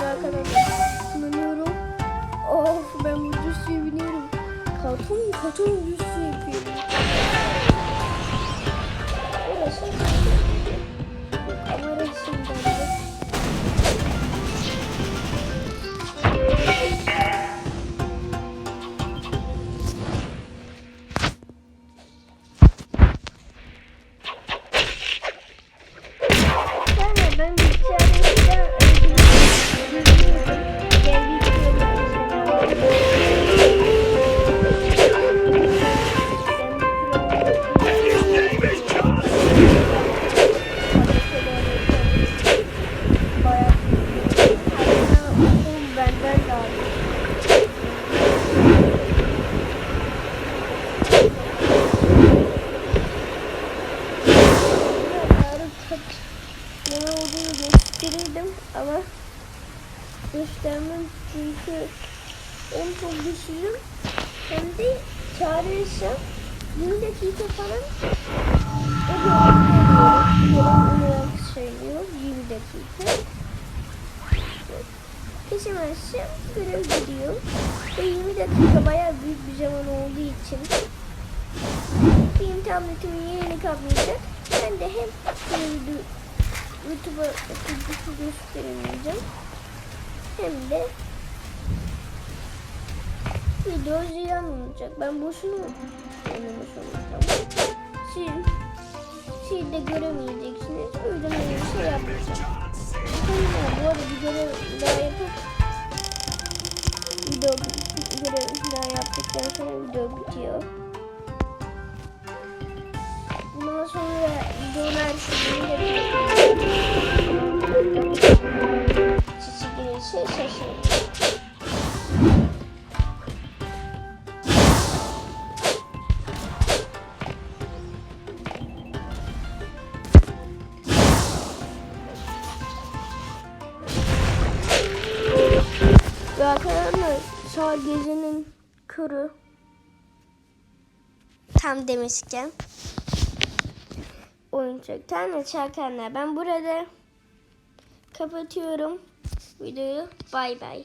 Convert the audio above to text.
şimdi arkadaşlar kullanıyorum. Of ben bu düzlüğü biliyorum. Karton, karton düzlüğü yapıyorum. Orası. Ne olduğunu gösterirdim ama göstermem çünkü hem çok güçlüyüm hem de çağırırsam 20 dakika falan o da olarak söylüyor 20 dakika. Kesemezsem görev gidiyor. Ve 20 dakika bayağı büyük bir zaman olduğu için benim tabletimin yerini kaplayacak. Ben de video- YouTube'a videosu gösteremeyeceğim hem de video ziyan olacak. Ben boşuna oynamış olacağım. Siz, siz de göremeyeceksiniz. O yüzden öyle bir şey yapmayacağım. Bu arada bir görev daha yapıp video görev daha yaptıktan sonra video bitiyor. Bundan sonra videolar sizinle Ve arkadaşlar sağ gecenin körü tam demişken oyuncak tane çarkanlar. Ben burada kapatıyorum videoyu. Bay bay.